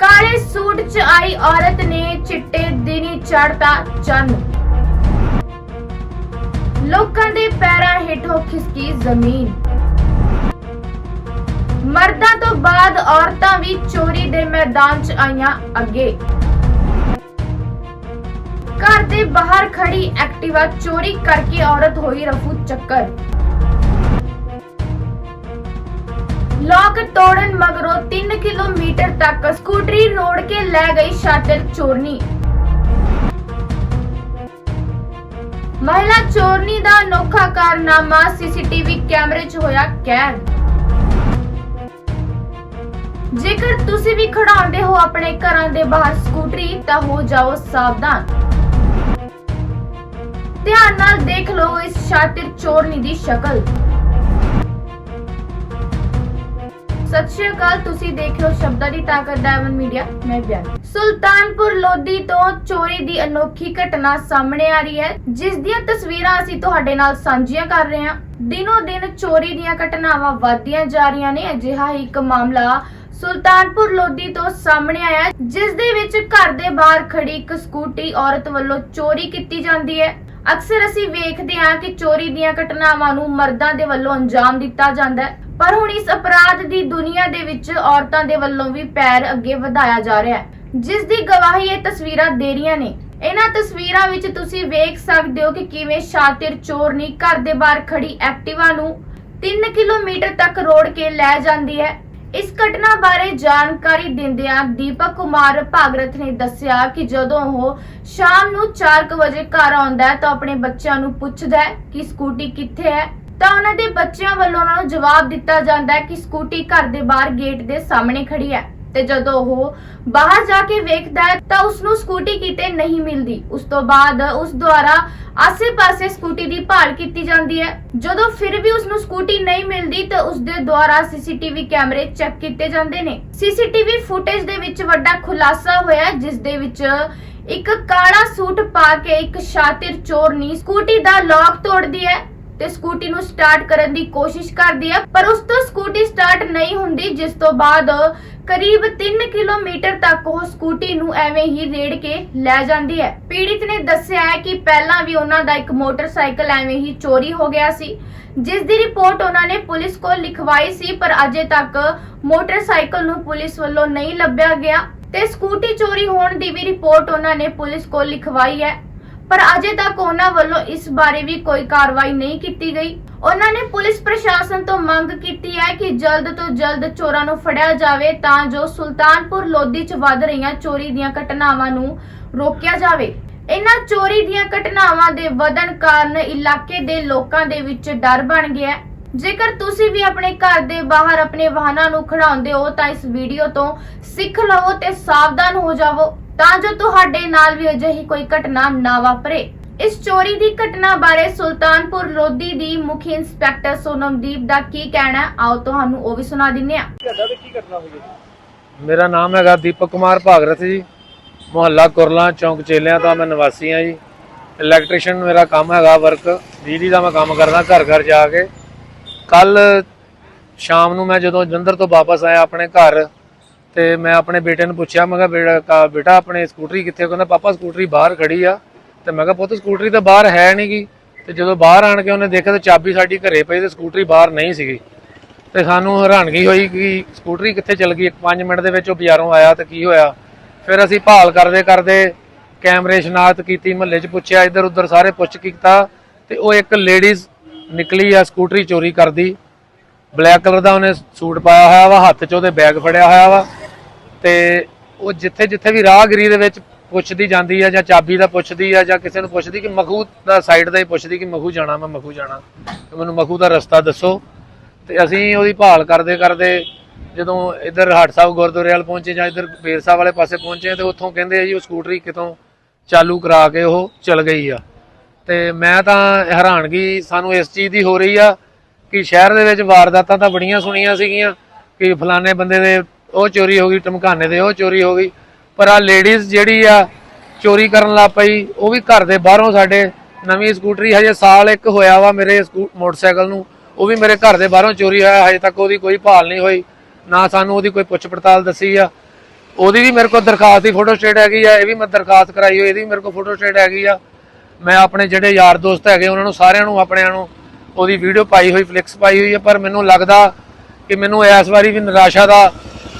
ਕਾਲੇ ਸੂਟ 'ਚ ਆਈ ਔਰਤ ਨੇ ਚਿੱਟੇ ਦਿਨੀ ਚੜਤਾ ਚੰਨ। ਲੋਕਾਂ ਦੇ ਪੈਰਾਂ ਹੇਠੋਂ ਖਿਸਕੀ ਜ਼ਮੀਨ। ਮਰਦਾਂ ਤੋਂ ਬਾਅਦ ਔਰਤਾਂ ਵੀ ਚੋਰੀ ਦੇ ਮੈਦਾਨ 'ਚ ਆਈਆਂ ਅੱਗੇ। ਘਰ ਦੇ ਬਾਹਰ ਖੜੀ ਐਕਟਿਵਾ ਚੋਰੀ ਕਰਕੇ ਔਰਤ ਹੋਈ ਰਫੂ ਚੱਕਰ। ਲੋਕ ਤੋੜਨ ਮਗਰੋਂ 3 ਕਿਲੋਮੀਟਰ ਤੱਕ ਸਕੂਟਰੀ ਰੋੜ ਕੇ ਲੈ ਗਈ ਸ਼ਾਤਰ ਚੋਰਨੀ। ਮਹਿਲਾ ਚੋਰਨੀ ਦਾ ਅਨੋਖਾ ਕਾਰਨਾਮਾ ਸੀਸੀਟੀਵੀ ਕੈਮਰੇ 'ਚ ਹੋਇਆ ਕੈਦ। ਜੇਕਰ ਤੁਸੀਂ ਵੀ ਖੜਾਉਂਦੇ ਹੋ ਆਪਣੇ ਘਰਾਂ ਦੇ ਬਾਹਰ ਸਕੂਟਰੀ, ਤਾਂ ਹੋ ਜਾਓ ਸਾਵਧਾਨ। ਧਿਆਨ ਨਾਲ ਦੇਖ ਲਓ ਇਸ ਸ਼ਾਤਿਰ ਚੋਰਨੀ ਦੀ ਸ਼ਕਲ। ਸਤਿ ਸ਼੍ਰੀ ਅਕਾਲ, ਤੁਸੀਂ ਦੇਖ ਰਹੇ ਹੋ ਸ਼ਬਦਾਂ ਦੀ ਤਾਕਤ ਡਾਇਮੰਡ ਮੀਡੀਆ, ਮੈਂ ਬਿਆਨ ਸੁਲਤਾਨਪੁਰ ਲੋਧੀ ਤੋਂ ਚੋਰੀ ਦੀ ਅਨੋਖੀ ਘਟਨਾ ਸਾਹਮਣੇ ਆ ਰਹੀ ਹੈ, ਜਿਸ ਦੀਆਂ ਤਸਵੀਰਾਂ ਅਸੀਂ ਤੁਹਾਡੇ ਨਾਲ ਸਾਂਝੀਆਂ ਕਰ ਰਹੇ ਹਾਂ। ਦਿਨੋ ਦਿਨ ਚੋਰੀ ਦੀਆਂ ਘਟਨਾਵਾਂ ਵਧਦੀਆਂ ਜਾ ਰਹੀਆਂ ਨੇ, ਅਜਿਹਾ ਹੀ ਇੱਕ ਮਾਮਲਾ ਸੁਲਤਾਨਪੁਰ ਲੋਧੀ ਤੋਂ ਸਾਹਮਣੇ ਆਇਆ ਜਿਸ ਦੇ ਵਿੱਚ ਘਰ ਦੇ ਬਾਹਰ ਖੜੀ ਇੱਕ ਸਕੂਟੀ ਔਰਤ ਵੱਲੋਂ ਚੋਰੀ ਕੀਤੀ ਜਾਂਦੀ ਹੈ। ਅਕਸਰ ਅਸੀਂ ਵੇਖਦੇ ਹਾਂ ਕਿ ਚੋਰੀ ਦੀਆਂ ਘਟਨਾਵਾਂ ਨੂੰ ਮਰਦਾਂ ਦੇ ਵੱਲੋਂ ਅੰਜਾਮ ਦਿੱਤਾ ਜਾਂਦਾ ਹੈ। ਪਰ ਹੁਣ ਇਸ ਅਪਰਾਧ ਦੀ ਦੁਨੀਆ ਦੇ ਵਿੱਚ ਔਰਤਾਂ ਦੇ ਵੱਲੋਂ ਵੀ ਪੈਰ ਅੱਗੇ ਵਧਾਇਆ ਜਾ ਰਿਹਾ ਹੈ। ਜਿਸ ਦੀ ਗਵਾਹੀ ਇਹ ਤਸਵੀਰਾਂ ਦੇ ਰਹੀਆਂ ਨੇ। ਇਹਨਾਂ ਤਸਵੀਰਾਂ ਵਿੱਚ ਤੁਸੀਂ ਵੇਖ ਸਕਦੇ ਹੋ ਕਿ ਕਿਵੇਂ ਸ਼ਾਤਿਰ ਚੋਰਨੀ ਘਰ ਦੇ ਬਾਹਰ ਖੜੀ ਐਕਟਿਵਾ ਨੂੰ 3 ਕਿਲੋਮੀਟਰ ਤੱਕ ਰੋੜ ਕੇ ਲੈ ਜਾਂਦੀ ਹੈ। ਇਸ ਘਟਨਾ ਬਾਰੇ ਜਾਣਕਾਰੀ ਦਿੰਦਿਆਂ ਦੀਪਕ ਕੁਮਾਰ ਭਾਗਰਥ ਨੇ ਦੱਸਿਆ ਕਿ ਜਦੋਂ ਉਹ ਸ਼ਾਮ ਨੂੰ 4:00 ਵਜੇ ਘਰ ਆਉਂਦਾ ਹੈ ਤਾਂ ਆਪਣੇ ਬੱਚਿਆਂ ਨੂੰ ਪੁੱਛਦਾ ਹੈ ਕਿ ਸਕੂਟੀ ਕਿੱਥੇ ਹੈ। ਤਾਂ ਉਹਨਾਂ ਦੇ ਬੱਚਿਆਂ ਵੱਲੋਂ ਉਹਨਾਂ ਨੂੰ ਜਵਾਬ ਦਿੱਤਾ ਜਾਂਦਾ ਹੈ ਕਿ ਸਕੂਟੀ ਘਰ ਦੇ ਬਾਹਰ ਗੇਟ ਦੇ ਸਾਹਮਣੇ ਖੜੀ ਹੈ ਤੇ ਜਦੋਂ ਉਹ ਬਾਹਰ ਜਾ ਕੇ ਵੇਖਦਾ ਹੈ ਤਾਂ ਉਸ ਨੂੰ ਸਕੂਟੀ ਕਿਤੇ ਨਹੀਂ ਮਿਲਦੀ। ਉਸ ਤੋਂ ਬਾਅਦ ਉਸ ਦੁਆਰਾ ਆਸੇ-ਪਾਸੇ ਸਕੂਟੀ ਦੀ ਭਾਲ ਕੀਤੀ ਜਾਂਦੀ ਹੈ। ਜਦੋਂ ਫਿਰ ਵੀ ਉਸ ਨੂੰ ਸਕੂਟੀ ਨਹੀਂ ਮਿਲਦੀ ਤਾਂ ਉਸ ਦੇ ਦੁਆਰਾ ਸੀਸੀਟੀਵੀ ਕੈਮਰੇ ਚੈੱਕ ਕੀਤੇ ਜਾਂਦੇ ਨੇ। ਸੀਸੀਟੀਵੀ ਫੁਟੇਜ ਦੇ ਵਿੱਚ ਵੱਡਾ ਖੁਲਾਸਾ ਹੋਇਆ ਜਿਸ ਦੇ ਵਿੱਚ ਇੱਕ ਕਾਲਾ ਸੂਟ ਪਾ ਕੇ ਇੱਕ ਸ਼ਾਤਿਰ ਚੋਰਨੀ ਸਕੂਟੀ ਦਾ ਲੌਕ ਤੋੜਦੀ ਹੈ। ਤੇ ਸਕੂਟੀ ਨੂੰ ਸਟਾਰਟ ਕਰਨ ਦੀ ਕੋਸ਼ਿਸ਼ ਕਰਦੀ ਹੈ ਪਰ ਉਸ ਤੋਂ ਸਕੂਟੀ ਸਟਾਰਟ ਨਹੀਂ ਹੁੰਦੀ, ਜਿਸ ਤੋਂ ਬਾਅਦ ਕਰੀਬ 3 ਕਿਲੋਮੀਟਰ ਤੱਕ ਉਹ ਸਕੂਟੀ ਨੂੰ ਐਵੇਂ ਹੀ ਰੇੜ ਕੇ ਲੈ ਜਾਂਦੀ ਹੈ। ਪੀੜਿਤ ਨੇ ਦੱਸਿਆ ਹੈ ਕਿ ਪਹਿਲਾਂ ਵੀ ਉਹਨਾਂ ਦਾ ਇੱਕ ਮੋਟਰਸਾਈਕਲ ਐਵੇਂ ਹੀ ਚੋਰੀ ਹੋ ਗਿਆ ਸੀ, ਜਿਸ ਦੀ ਰਿਪੋਰਟ ਉਹਨਾਂ ਨੇ ਪੁਲਿਸ ਕੋਲ ਲਿਖਵਾਈ ਸੀ, ਪਰ ਅਜੇ ਤੱਕ ਮੋਟਰਸਾਈਕਲ ਨੂੰ ਪੁਲਿਸ ਵੱਲੋਂ ਨਹੀਂ ਲੱਭਿਆ ਗਿਆ। ਤੇ ਸਕੂਟੀ ਚੋਰੀ ਹੋਣ ਦੀ ਵੀ ਰਿਪੋਰਟ ਉਹਨਾਂ ਨੇ ਪੁਲਿਸ ਕੋਲ ਲਿਖਵਾਈ ਹੈ। ਪਰ ਅਜੇ ਤੱਕ ਉਹਨਾਂ ਵੱਲੋਂ ਇਸ ਬਾਰੇ ਵੀ ਕੋਈ ਕਾਰਵਾਈ ਨਹੀਂ ਕੀਤੀ ਗਈ। ਉਹਨਾਂ ਨੇ ਪੁਲਿਸ ਪ੍ਰਸ਼ਾਸਨ ਤੋਂ ਮੰਗ ਕੀਤੀ ਹੈ ਕਿ ਜਲਦ ਤੋਂ ਜਲਦ ਚੋਰਾਂ ਨੂੰ ਫੜਿਆ ਜਾਵੇ ਤਾਂ ਜੋ ਸੁਲਤਾਨਪੁਰ ਲੋਧੀ 'ਚ ਵੱਧ ਰਹੀਆਂ ਚੋਰੀ ਦੀਆਂ ਘਟਨਾਵਾਂ ਨੂੰ ਰੋਕਿਆ ਜਾਵੇ। ਇਹਨਾਂ ਚੋਰੀ ਦੀਆਂ ਘਟਨਾਵਾਂ ਦੇ ਵਧਣ ਕਾਰਨ ਇਲਾਕੇ ਦੇ ਲੋਕਾਂ ਦੇ ਵਿੱਚ ਡਰ ਬਣ ਗਿਆ ਹੈ। ਜੇਕਰ ਤੁਸੀਂ ਵੀ ਆਪਣੇ ਘਰ ਦੇ ਬਾਹਰ ਆਪਣੇ ਵਾਹਨਾਂ ਨੂੰ ਖੜਾਉਂਦੇ ਹੋ ਤਾਂ ਇਸ ਵੀਡੀਓ ਤੋਂ ਸਿੱਖ ਲਵੋ ਤੇ ਸਾਵਧਾਨ ਹੋ ਜਾਵੋ। ਤਾਂ ਜੋ ਤੁਹਾਡੇ ਨਾਲ ਵੀ ਅਜਿਹੀ ਕੋਈ ਘਟਨਾ ਨਾ ਵਾਪਰੇ। ਇਸ ਚੋਰੀ ਦੀ ਘਟਨਾ ਬਾਰੇ ਸੁਲਤਾਨਪੁਰ ਲੋਧੀ ਦੀ ਮੁੱਖ ਇੰਸਪੈਕਟਰ ਸੋਨਮਦੀਪ ਦਾ ਕੀ ਕਹਿਣਾ ਹੈ? ਆਓ ਤੁਹਾਨੂੰ ਉਹ ਵੀ ਸੁਣਾ ਦਿੰਨੇ ਆ ਮੇਰਾ ਨਾਮ ਹੈਗਾ ਦੀਪਕ ਕੁਮਾਰ ਭਾਗਰਥ ਜੀ। ਮੁਹੱਲਾ ਕੁਰਲਾ, ਚੌਂਕ ਚੇਲਿਆਂ ਦਾ ਮੈਂ ਨਿਵਾਸੀ ਹਾਂ ਜੀ। ਇਲੈਕਟ੍ਰੀਸ਼ੀਅਨ ਮੇਰਾ ਕੰਮ ਹੈਗਾ ਵਰਕ। ਬਿਜਲੀ ਦਾ ਮੈਂ ਕੰਮ ਕਰਦਾ ਘਰ ਘਰ ਜਾ ਕੇ। ਕੱਲ ਸ਼ਾਮ ਨੂੰ ਮੈਂ ਜਦੋਂ ਜਲੰਧਰ ਤੋਂ ਵਾਪਸ ਆਇਆ ਆਪਣੇ ਘਰ ਤੇ ਮੈਂ ਆਪਣੇ ਬੇਟੇ ਨੂੰ ਪੁੱਛਿਆ, ਮੈਂ ਕਿਹਾ ਬੇਟਾ ਕਾ- ਬੇਟਾ, ਆਪਣੇ ਸਕੂਟਰੀ ਕਿੱਥੇ? ਕਹਿੰਦਾ, ਪਾਪਾ, ਸਕੂਟਰੀ ਬਾਹਰ ਖੜੀ ਆ। ਤੇ ਮੈਂ ਕਿਹਾ, ਪੁੱਤ, ਸਕੂਟਰੀ ਤਾਂ ਬਾਹਰ ਹੈ ਨਹੀਂਗੀ ਤੇ ਜਦੋਂ ਬਾਹਰ ਆਣ ਕੇ ਉਹਨੇ ਦੇਖਿਆ ਤਾਂ ਚਾਬੀ ਸਾਡੀ ਘਰੇ ਪਈ ਤੇ ਸਕੂਟਰੀ ਬਾਹਰ ਨਹੀਂ ਸੀਗੀ। ਤੇ ਸਾਨੂੰ ਹੈਰਾਨਗੀ ਹੋਈ ਕਿ ਸਕੂਟਰੀ ਕਿੱਥੇ ਚਲ ਗਈ? 5 ਮਿੰਟ ਦੇ ਵਿੱਚ ਉਹ ਬਾਜ਼ਾਰੋਂ ਆਇਆ ਤੇ ਕੀ ਹੋਇਆ? ਫਿਰ ਅਸੀਂ ਭਾਲ ਕਰਦੇ ਕਰਦੇ ਕੈਮਰੇ ਸ਼ਨਾਖਤ ਕੀਤੀ, ਮਹੱਲੇ 'ਚ ਪੁੱਛਿਆ ਇੱਧਰ ਉੱਧਰ ਸਾਰੇ ਪੁੱਛ ਕੀਤਾ ਤੇ ਉਹ ਇੱਕ ਲੇਡੀਜ਼ ਨਿਕਲੀ ਆ ਸਕੂਟਰੀ ਚੋਰੀ ਕਰਦੀ। ਬਲੈਕ ਕਲਰ ਦਾ ਉਹਨੇ ਸੂਟ ਪਾਇਆ ਹੋਇਆ ਵਾ, ਹੱਥ 'ਚ ਉਹਦੇ ਬੈਗ ਫੜਿਆ ਹੋਇਆ ਵਾ। ਤੇ ਉਹ ਜਿੱਥੇ ਜਿੱਥੇ ਵੀ ਰਾਹਗੀਰੀ ਦੇ ਵਿੱਚ ਪੁੱਛਦੀ ਜਾਂਦੀ ਆ ਜਾਂ ਚਾਬੀ ਦਾ ਪੁੱਛਦੀ ਆ ਜਾਂ ਕਿਸੇ ਨੂੰ ਪੁੱਛਦੀ ਕਿ ਮਖੂ ਦਾ ਸਾਈਡ ਦਾ ਹੀ ਪੁੱਛਦੀ ਕਿ ਮਖੂ ਜਾਣਾ, ਮੈਂ ਮਖੂ ਜਾਣਾ। ਤੇ ਮੈਨੂੰ ਮਖੂ ਦਾ ਰਸਤਾ ਦੱਸੋ। ਤੇ ਅਸੀਂ ਉਹਦੀ ਭਾਲ ਕਰਦੇ ਕਰਦੇ ਜਦੋਂ ਇੱਧਰ ਹਾਟ ਸਾਹਿਬ ਗੁਰਦੁਆਰੇ ਵਾਲ ਪਹੁੰਚੇ ਜਾਂ ਇੱਧਰ ਬੇਰ ਸਾਹਿਬ ਵਾਲੇ ਪਾਸੇ ਪਹੁੰਚੇ ਤੇ ਉੱਥੋਂ ਕਹਿੰਦੇ ਆ ਜੀ ਉਹ ਸਕੂਟਰੀ ਕਿਤੋਂ ਚਾਲੂ ਕਰਾ ਕੇ ਉਹ ਚਲ ਗਈ ਆ। ਤੇ ਮੈਂ ਤਾਂ ਹੈਰਾਨਗੀ ਸਾਨੂੰ ਇਸ ਚੀਜ਼ ਦੀ ਹੋ ਰਹੀ ਆ ਕਿ ਸ਼ਹਿਰ ਦੇ ਵਿੱਚ ਵਾਰਦਾਤਾਂ ਤਾਂ ਬੜੀਆਂ ਸੁਣੀਆਂ ਸੀਗੀਆਂ ਕਿ ਫਲਾਣੇ ਬੰਦੇ ਦੇ ਉਹ ਚੋਰੀ ਹੋ ਗਈ ਟਮਕਾਨੇ ਦੇ ਉਹ ਚੋਰੀ ਹੋ ਗਈ। ਪਰ ਆ ਲੇਡੀਜ਼ ਜਿਹੜੀ ਆ, ਚੋਰੀ ਕਰਨ ਲੱਗ ਪਈ, ਉਹ ਵੀ ਘਰ ਦੇ ਬਾਹਰੋਂ ਸਾਡੇ ਨਵੀਂ ਸਕੂਟਰੀ ਹਜੇ ਸਾਲ ਇੱਕ ਹੋਇਆ ਵਾ ਮੇਰੇ ਸਕੂ- ਮੋਟਰਸਾਈਕਲ ਨੂੰ। ਉਹ ਵੀ ਮੇਰੇ ਘਰ ਦੇ ਬਾਹਰੋਂ ਚੋਰੀ ਹੋਇਆ, ਹਜੇ ਤੱਕ ਉਹਦੀ ਕੋਈ ਭਾਲ ਨਹੀਂ ਹੋਈ। ਨਾ ਸਾਨੂੰ ਉਹਦੀ ਕੋਈ ਪੁੱਛ ਪੜਤਾਲ ਦੱਸੀ ਆ। ਉਹਦੀ ਵੀ ਮੇਰੇ ਕੋਲ ਦਰਖਾਸਤ ਦੀ ਫੋਟੋ ਸਟੇਟ ਹੈਗੀ ਆ, ਇਹ ਵੀ ਮੈਂ ਦਰਖਾਸਤ ਕਰਾਈ ਹੋਈ, ਇਹਦੀ ਵੀ ਮੇਰੇ ਕੋਲ ਫੋਟੋ ਸਟੇਟ ਹੈਗੀ ਆ। ਮੈਂ ਆਪਣੇ ਜਿਹੜੇ ਯਾਰ ਦੋਸਤ ਹੈਗੇ, ਉਹਨਾਂ ਨੂੰ ਸਾਰਿਆਂ ਨੂੰ, ਆਪਣਿਆਂ ਨੂੰ ਉਹਦੀ ਵੀਡੀਓ ਪਾਈ ਹੋਈ ਫਲਿਕਸ ਪਾਈ ਹੋਈ ਆ। ਪਰ ਮੈਨੂੰ ਲੱਗਦਾ ਕਿ ਮੈਨੂੰ ਇਸ ਵਾਰੀ ਵੀ ਨਿਰਾਸ਼ਾ ਦਾ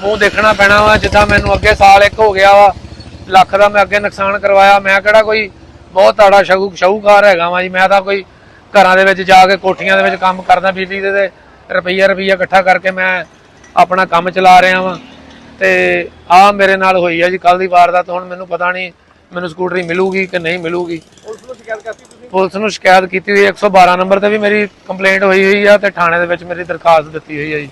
ਮੂੰਹ ਦੇਖਣਾ ਪੈਣਾ ਵਾ ਜਿੱਦਾਂ ਮੈਨੂੰ ਅੱਗੇ ਸਾਲ ਇੱਕ ਹੋ ਗਿਆ ਵਾ ਲੱਖ ਦਾ ਮੈਂ ਅੱਗੇ ਨੁਕਸਾਨ ਕਰਵਾਇਆ। ਮੈਂ ਕਿਹੜਾ ਕੋਈ ਬਹੁਤ ਤਾੜਾ ਸ਼ਾਹੂ ਸ਼ਾਹੂਕਾਰ ਹੈਗਾ ਵਾਂ ਜੀ। ਮੈਂ ਤਾਂ ਕੋਈ ਘਰਾਂ ਦੇ ਵਿੱਚ ਜਾ ਕੇ ਕੋਠੀਆਂ ਦੇ ਵਿੱਚ ਕੰਮ ਕਰਦਾ ਬਿਜਲੀ ਦੇ ਤੇ ਰੁਪਈਆ ਰੁਪਈਆ ਇਕੱਠਾ ਕਰਕੇ ਮੈਂ ਆਪਣਾ ਕੰਮ ਚਲਾ ਰਿਹਾ ਵਾਂ। ਤੇ ਆ ਮੇਰੇ ਨਾਲ ਹੋਈ ਹੈ ਜੀ ਕੱਲ ਦੀ ਵਾਰਦਾਤ ਹੁਣ ਮੈਨੂੰ ਪਤਾ ਨਹੀਂ ਮੈਨੂੰ ਸਕੂਟਰੀ ਮਿਲੂਗੀ ਕਿ ਨਹੀਂ ਮਿਲੂਗੀ। ਪੁਲਿਸ ਨੂੰ ਸ਼ਿਕਾਇਤ ਕਰਤੀ ਤੁਸੀਂ? ਪੁਲਿਸ ਨੂੰ ਸ਼ਿਕਾਇਤ ਕੀਤੀ ਹੋਈ ਹੈ 112 ਨੰਬਰ ਤੇ ਵੀ ਮੇਰੀ ਕੰਪਲੇਂਟ ਹੋਈ ਹੋਈ ਆ ਤੇ ਥਾਣੇ ਦੇ ਵਿੱਚ ਮੇਰੀ ਦਰਖਾਸਤ ਦਿੱਤੀ ਹੋਈ ਹੈ ਜੀ।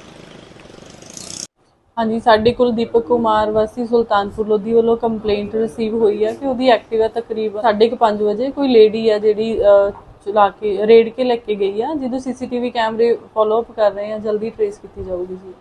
ਹਾਂਜੀ, ਸਾਡੇ ਕੋਲ ਦੀਪਕ ਕੁਮਾਰ ਵਾਸੀ ਸੁਲਤਾਨਪੁਰ ਲੋਧੀ ਵੱਲੋਂ ਕੰਪਲੇਂਟ ਰਿਸੀਵ ਹੋਈ ਹੈ ਕਿ ਉਹਦੀ ਐਕਟਿਵਾ ਤਕਰੀਬਨ 5:30 ਵਜੇ। ਕੋਈ ਲੇਡੀ ਆ ਜਿਹੜੀ ਚਲਾ ਕੇ ਰੇਡ ਕੇ ਲੈ ਕੇ ਗਈ ਆ ਜਿਹਨੂੰ ਸੀਸੀਟੀਵੀ ਕੈਮਰੇ ਫਾਲੋ ਅਪ ਕਰ ਰਹੇ ਆ, ਜਲਦੀ ਟ੍ਰੇਸ ਕੀਤੀ ਜਾਊਗੀ ਜੀ।